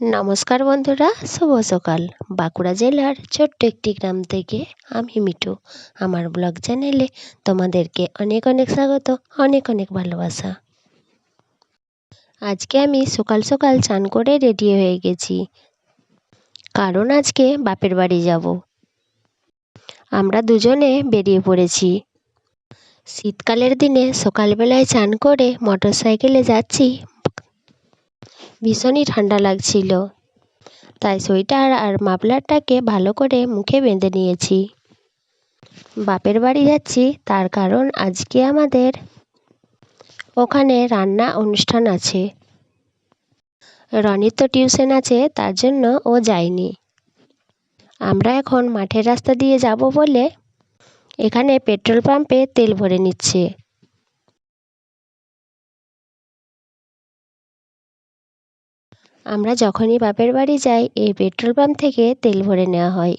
নমস্কার বন্ধুরা, শুভ সকাল। বাঁকুড়া জেলার ছোট্ট একটি গ্রাম থেকে আমি মিঠু। আমার ব্লগ চ্যানেলে তোমাদেরকে অনেক অনেক স্বাগত, অনেক অনেক ভালোবাসা। আজকে আমি সকাল সকাল চান করে রেডি হয়ে গেছি। কারণ আজকে বাপের বাড়ি যাব। আমরা দুজনে বেরিয়ে পড়েছি। শীতকালের দিনে সকালবেলায় চান করে মোটর সাইকেলে যাচ্ছি ভীষণই ঠান্ডা লাগছিল। তাই সোয়েটার আর মাফলারটাকে ভালো করে মুখে বেঁধে নিয়েছি। বাপের বাড়ি যাচ্ছি, তার কারণ আজকে আমাদের ওখানে রান্না অনুষ্ঠান আছে। রনির তো টিউশন আছে, তার জন্য ও যায়নি। আমরা এখন মাঠের রাস্তা দিয়ে যাব বলে এখানে পেট্রোল পাম্পে তেল ভরে নিচ্ছে। আমরা যখনই বাপের বাড়ি যাই, এই পেট্রোল পাম্প থেকে তেল ভরে নেওয়া হয়।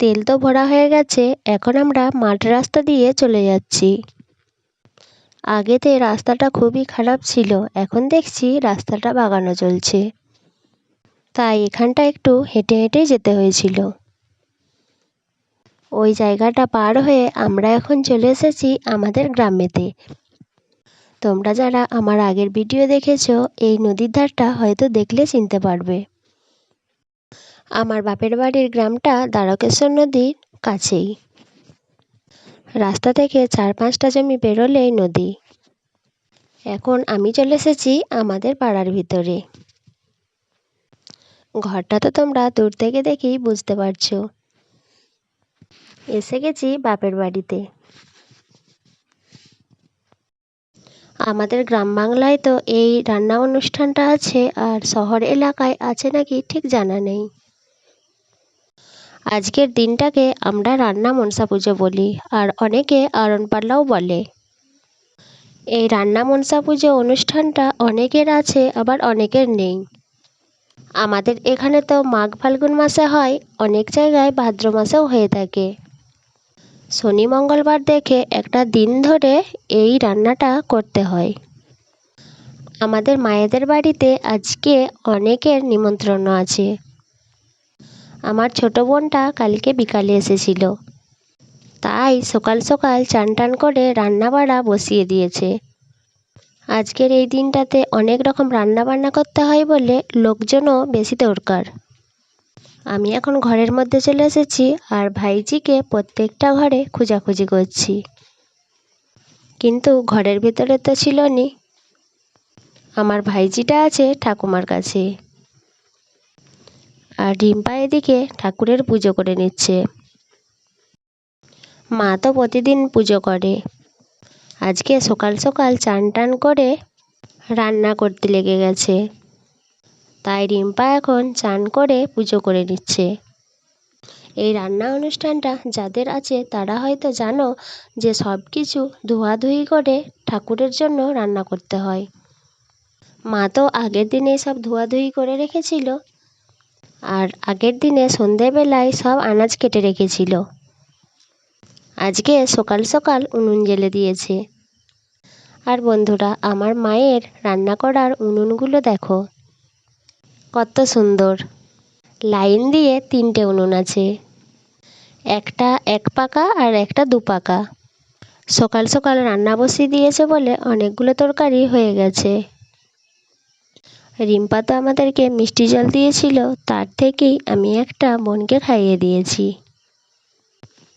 তেল তো ভরা হয়ে গেছে, এখন আমরা মাঠ রাস্তা দিয়ে চলে যাচ্ছি। আগেতে রাস্তাটা খুবই খারাপ ছিল, এখন দেখছি রাস্তাটা বাগানো চলছে। তাই এখানটা একটু হেঁটে হেঁটেই যেতে হয়েছিল। ওই জায়গাটা পার হয়ে আমরা এখন চলে এসেছি আমাদের গ্রামেতে। তোমরা যারা আমার আগের ভিডিও দেখেছ, এই নদীর ধারটা হয়তো দেখলে চিনতে পারবে। আমার বাপের বাড়ির গ্রামটা দ্বারকেশ্বর নদীর কাছেই। রাস্তা থেকে চার পাঁচটা জমি বেরোলেই নদী। এখন আমি চলে এসেছি আমাদের পাড়ার ভিতরে। ঘরটা তো তোমরা দূর থেকে দেখেই বুঝতে পারছ। এসে গেছি বাপের বাড়িতে। আমাদের গ্রাম বাংলায় তো এই রান্না অনুষ্ঠানটা আছে আর শহর এলাকায় আছে নাকি ঠিক জানা নেই। আজকের দিনটাকে আমরা রান্না মনসা পুজো বলি আর অনেকে আরণ পাল্লাও বলে। এই রান্না মনসা পুজো অনুষ্ঠানটা অনেকের আছে আবার অনেকের নেই। আমাদের এখানে তো মাঘ ফাল্গুন মাসে হয়, অনেক জায়গায় ভাদ্র মাসেও হয়ে থাকে। শনি মঙ্গলবার দেখে একটা দিন ধরে এই রান্নাটা করতে হয়। আমাদের মায়েদের বাড়িতে আজকে অনেকের নিমন্ত্রণ আছে। আমার ছোট বোনটা কালকে বিকালে এসেছিল। তাই সকাল সকাল চান টান করে রান্নাবাড়া বসিয়ে দিয়েছে। আজকের এই দিনটাতে অনেক রকম রান্না বান্না করতে হয় বলে লোকজনও বেশি দরকার। আমি এখন ঘরের মধ্যে চলে এসেছি আর ভাইজিকে প্রত্যেকটা ঘরে খোঁজাখুঁজি করছি। কিন্তু ঘরের ভিতরে তো ছিল নি আমার ভাইজিটা আছে ঠাকুমার কাছে। আর রিম্পা এদিকে ঠাকুরের পুজো করে নিচ্ছে। মা তো প্রতিদিন পুজো করে। আজকে সকাল সকাল চান টান করে রান্না করতে লেগে গেছে। তাই রিম্পা এখন চান করে পুজো করে নিচ্ছে। এই রান্না অনুষ্ঠানটা যাদের আছে তারা হয়তো জানো যে সব কিছু ধোয়াধুয়ি করে ঠাকুরের জন্য রান্না করতে হয়। মা তো আগের দিনে সব ধোয়াধুয়ি করে রেখেছিল আর আগের দিনে সন্ধেবেলায় সব আনাজ কেটে রেখেছিল। আজকে সকাল সকাল উনুন জ্বেলে দিয়েছে। আর বন্ধুরা, আমার মায়ের রান্না করার উনুনগুলো দেখো। কত সুন্দর। লাইন দিয়ে তিনটে উনুন আছে। একটা এক পাকা আর একটা দু পাকা। সকাল সকাল রান্না বসিয়ে দিয়েছে বলে অনেকগুলো তরকারি হয়ে গেছে। রিম্পা তো আমাদেরকে মিষ্টি জল দিয়েছিল, তার থেকেই আমি একটা বোনকে খাইয়ে দিয়েছি।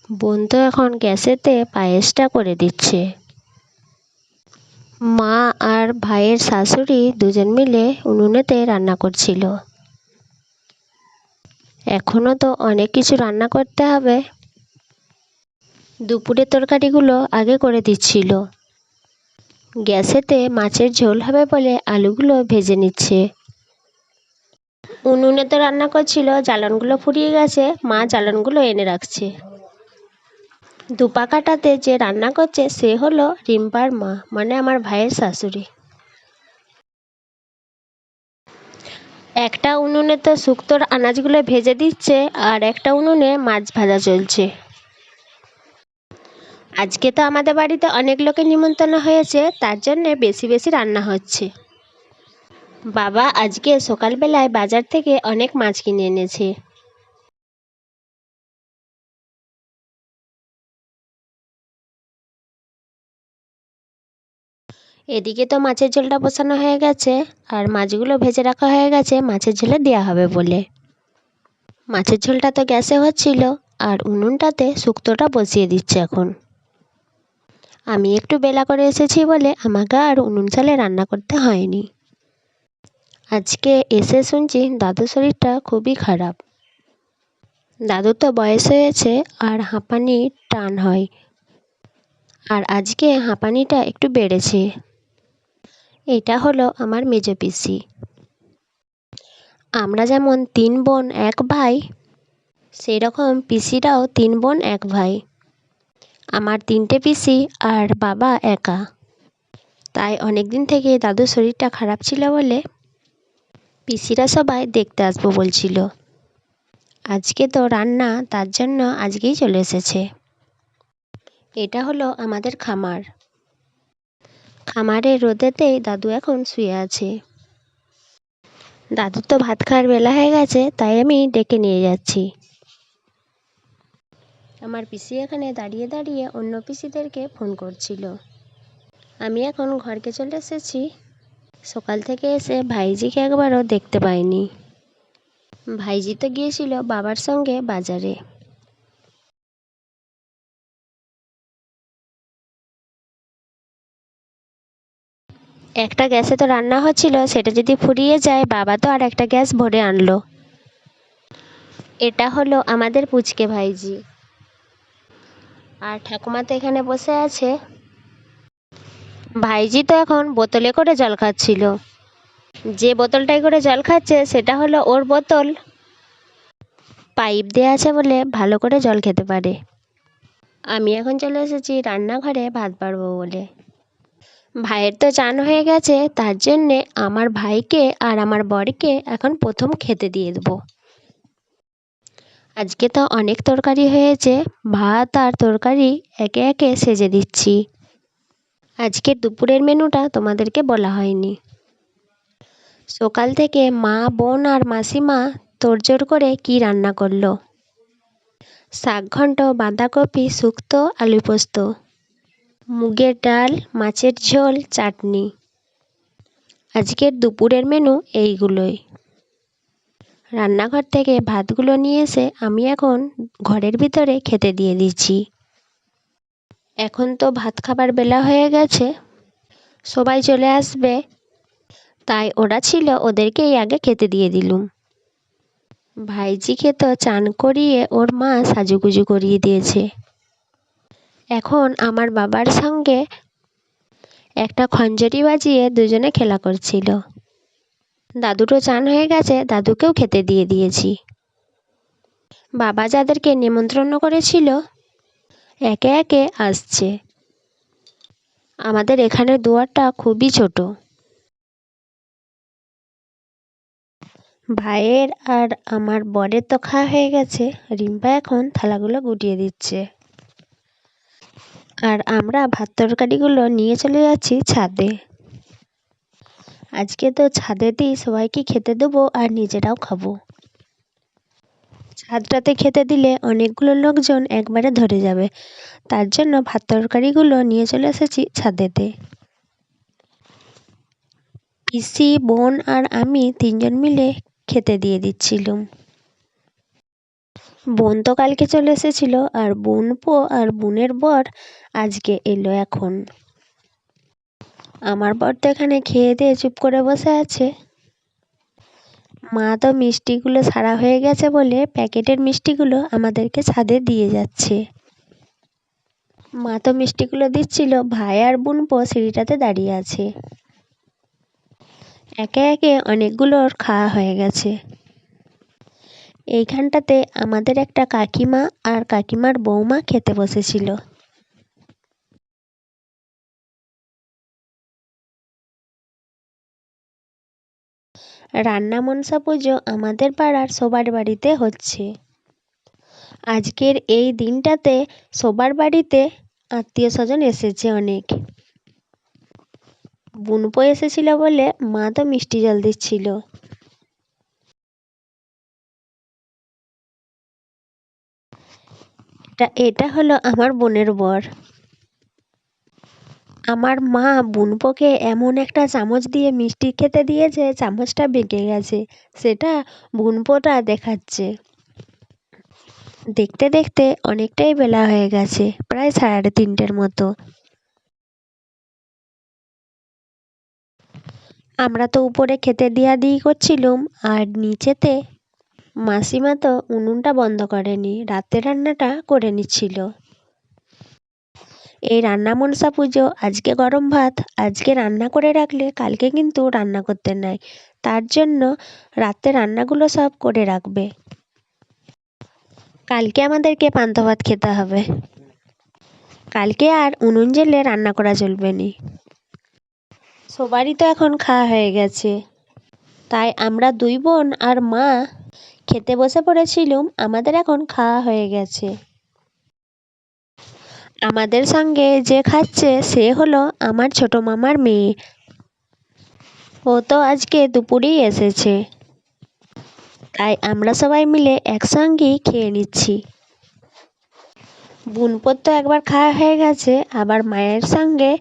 বোন তো এখন গ্যাসেতে পায়েসটা করে দিচ্ছে। মা আর ভাইয়ের শাশুড়ি দুজন মিলে উনুনেতে রান্না করছিল। এখনও তো অনেক কিছু রান্না করতে হবে। দুপুরের তরকারিগুলো আগে করে দিচ্ছিল। গ্যাসেতে মাছের ঝোল হবে বলে আলুগুলো ভেজে নিচ্ছে। উনুনে তো রান্না করছিল, জ্বালনগুলো ফুরিয়ে গেছে, মা জ্বালনগুলো এনে রাখছে। দুপাকাটাতে যে রান্না করছে, সে হলো রিম্পার মা মানে আমার ভাইয়ের শাশুড়ি। একটা উনুনে তো শুক্তোর আনাজগুলো ভেজে দিচ্ছে, আর একটা উনুনে মাছ ভাজা চলছে। আজকে তো আমাদের বাড়িতে অনেক লোকের নিমন্ত্রণ হয়েছে, তার জন্যে বেশি বেশি রান্না হচ্ছে। বাবা আজকে সকালবেলায় বাজার থেকে অনেক মাছ কিনে এনেছে। এদিকে তো মাছের ঝোলটা বসানো হয়ে গেছে আর মাছগুলো ভেজে রাখা হয়ে গেছে, মাছের ঝোলে দেওয়া হবে বলে। মাছের ঝোলটা তো গ্যাসে হচ্ছিল আর উনুনটাতে শুক্তোটা বসিয়ে দিচ্ছে এখন। আমি একটু বেলা করে এসেছি বলে আমাকে আর উনুন চালে রান্না করতে হয়নি। আজকে এসে শুনছি দাদুর শরীরটা খুবই খারাপ। দাদুর তো বয়স হয়েছে আর হাঁপানি টান হয়। আর আজকে হাঁপানিটা একটু বেড়েছে। এটা হলো আমার মেজ পিসি। আমরা যেমন তিন বোন, এক ভাই, সেরকম পিসিরাও তিন বোন, এক ভাই। আমার তিনটে পিসি আর বাবা একা। তাই অনেক দিন থেকে দাদুর শরীরটা খারাপ ছিল বলে পিসিরা সবাই দেখতে আসব বলছিল। আজকে তো রান্না তার জন্য আজকেই চলে এসেছে। এটা হলো আমাদের খামার। খামারের রোদেতেই দাদু এখন শুয়ে আছে। দাদুর তো ভাত খাওয়ার বেলা হয়ে গেছে, তাই আমি ডেকে নিয়ে যাচ্ছি। আমার পিসি এখানে দাঁড়িয়ে দাঁড়িয়ে অন্য পিসিদেরকে ফোন করছিল। আমি এখন ঘরকে চলে এসেছি। সকাল থেকে এসে ভাইজিকে একবারও দেখতে পাইনি। ভাইজি তো গিয়েছিল বাবার সঙ্গে বাজারে। একটা গ্যাসে তো রান্না হচ্ছিল, সেটা যদি ফুরিয়ে যায়, বাবা তো আর একটা গ্যাস ভরে আনলো। এটা হলো আমাদের পুচকে ভাইজি। আর ঠাকুমা তো এখানে বসে আছে। ভাইজি তো এখন বোতলে করে জল খাচ্ছিল। যে বোতলটাই করে জল খাচ্ছে, সেটা হলো ওর বোতল। পাইপ দেওয়া আছে বলে ভালো করে জল খেতে পারে। আমি এখন চলে এসেছি রান্নাঘরে ভাত বাড়বো বলে। ভাইয়ের তো চান হয়ে গেছে, তার জন্যে আমার ভাইকে আর আমার বরকে এখন প্রথম খেতে দিয়ে দেবো। আজকে তো অনেক তরকারি হয়েছে, ভাত আর তরকারি একে একে সেজে দিচ্ছি। আজকে দুপুরের মেনুটা তোমাদেরকে বলা হয়নি। সকাল থেকে মা, বোন আর মাসিমা তোড়জোড় করে কি রান্না করল? শাক ঘন্ট, বাঁধাকপি, শুক্তো আলু পোস্ত মুগের ডাল, মাছের ঝোল, চাটনি। আজকের দুপুরের মেনু এইগুলোই। রান্নাঘর থেকে ভাতগুলো নিয়ে এসে আমি এখন ঘরের ভিতরে খেতে দিয়ে দিচ্ছি। এখন তো ভাত খাবার বেলা হয়ে গেছে। সবাই চলে আসবে। তাই ওরা ছিল ওদেরকেই আগে খেতে দিয়ে দিলুম। ভাইজিকে তো চান করিয়ে ওর মা সাজুগুজু করিয়ে দিয়েছে। এখন আমার বাবার সঙ্গে একটা খঞ্জরি বাজিয়ে দুজনে খেলা করছিল। দাদুরও চান হয়ে গেছে, দাদুকেও খেতে দিয়ে দিয়েছি। বাবা যাদেরকে নিমন্ত্রণ করেছিল, একে একে আসছে। আমাদের এখানের দুয়ারটা খুবই ছোট। ভাইয়ের আর আমার বরের তো খাওয়া হয়ে গেছে, রিম্পা এখন থালাগুলো গুটিয়ে দিচ্ছে। আর আমরা ভাত তরকারিগুলো নিয়ে চলে যাচ্ছি ছাদে। আজকে তো ছাদেতেই সবাইকে খেতে দেবো আর নিজেরাও খাব। ছাদটাতে খেতে দিলে অনেকগুলো লোকজন একবারে ধরে যাবে। তার জন্য ভাত তরকারিগুলো নিয়ে চলে এসেছি ছাদেতে। পিসি, বোন আর আমি তিনজন মিলে খেতে দিয়ে দিচ্ছিলুম। বোন তো কালকে চলে এসেছিল, আর বোন পো, আর বোনের বর আজকে এলো এখন। আমার বর তো এখানে খেয়ে দিয়ে চুপ করে বসে আছে। মা তো মিষ্টিগুলো সারা হয়ে গেছে বলে প্যাকেটের মিষ্টিগুলো আমাদেরকে ছাদে দিয়ে যাচ্ছে। মা তো মিষ্টিগুলো দিচ্ছিল, ভাই আর বোন পো সিঁড়িটাতে দাঁড়িয়ে আছে। একে একে অনেকগুলোর খাওয়া হয়ে গেছে। এইখানটাতে আমাদের একটা কাকিমা আর কাকিমার বৌমা খেতে বসেছিল। রান্না মনসা পুজো আমাদের পাড়ার সবার বাড়িতে হচ্ছে। আজকের এই দিনটাতে সবার বাড়িতে আত্মীয় স্বজন এসেছে অনেক। বুনপো এসেছিল বলে মা তো মিষ্টি জল দিচ্ছিল। এটা এটা হলো আমার বোনের বর। আমার মা বুনপোকে এমন একটা চামচ দিয়ে মিষ্টি খেতে দিয়েছে, চামচটা বেঁকে গেছে। সেটা বুনপোটা দেখাচ্ছে। দেখতে দেখতে অনেকটাই বেলা হয়ে গেছে, প্রায় সাড়ে তিনটের মতো। আমরা তো উপরে খেতে দিয়া দিই করছিলুম, আর নিচেতে মাসিমা তো উনুনটা বন্ধ করেনি, রাতের রান্নাটা করে নিচ্ছিল। এই রান্না মনসা পুজো, আজকে গরম ভাত, আজকে রান্না করে রাখলে কালকে কিন্তু রান্না করতে নাই, তার জন্য রাতে রান্নাগুলো সব করে রাখবে। কালকে আমাদেরকে পান্তা ভাত খেতে হবে। কালকে আর উনুন জেলে রান্না করা চলবে নি। সবারই তো এখন খাওয়া হয়ে গেছে। তাই আমরা দুই বোন আর মা খেতে বসে পড়েছিলুম, আমাদের এখন খাওয়া হয়ে গেছে। আমাদের সঙ্গে যে খাচ্ছে, সে হলো আমার ছোট মামার মেয়ে। ও তো আজকে দুপুরেই এসেছে। তাই আমরা সবাই মিলে একসঙ্গেই খেয়ে নিচ্ছি। বুনপোর তো একবার খাওয়া হয়ে গেছে, আবার মায়ের সঙ্গে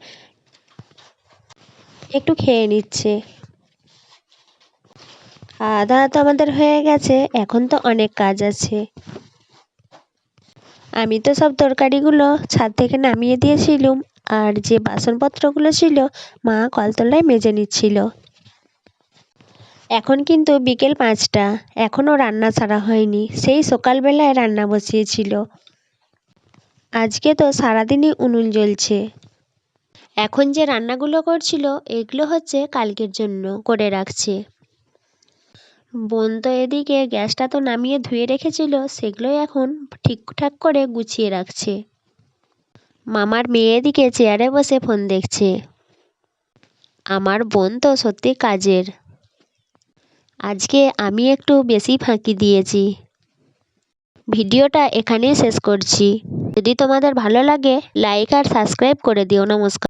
একটু খেয়ে নিচ্ছে। দাওয়া তো আমাদের হয়ে গেছে, এখন তো অনেক কাজ আছে। আমি তো সব তরকারিগুলো ছাদ থেকে নামিয়ে দিয়েছিলুম, আর যে বাসনপত্রগুলো ছিল, মা কলতলায় মেজে নিচ্ছিল। এখন কিন্তু বিকেল পাঁচটা এখনও রান্না ছাড়া হয়নি, সেই সকালবেলায় রান্না বসিয়েছিল। আজকে তো সারাদিনই উনুন জ্বলছে। এখন যে রান্নাগুলো করছিল, এগুলো হচ্ছে কালকের জন্য করে রাখছে। বোন তো এদিকে গ্যাসটা তো নামিয়ে ধুয়ে রেখেছিল, সেগুলোই এখন ঠিকঠাক করে গুছিয়ে রাখছে। মামার মেয়ে এদিকে চেয়ারে বসে ফোন দেখছে। আমার বোন তো সত্যি কাজের। আজকে আমি একটু বেশি ফাঁকি দিয়েছি। ভিডিওটা এখানেই শেষ করছি। যদি তোমাদের ভালো লাগে লাইক আর সাবস্ক্রাইব করে দিও। নমস্কার।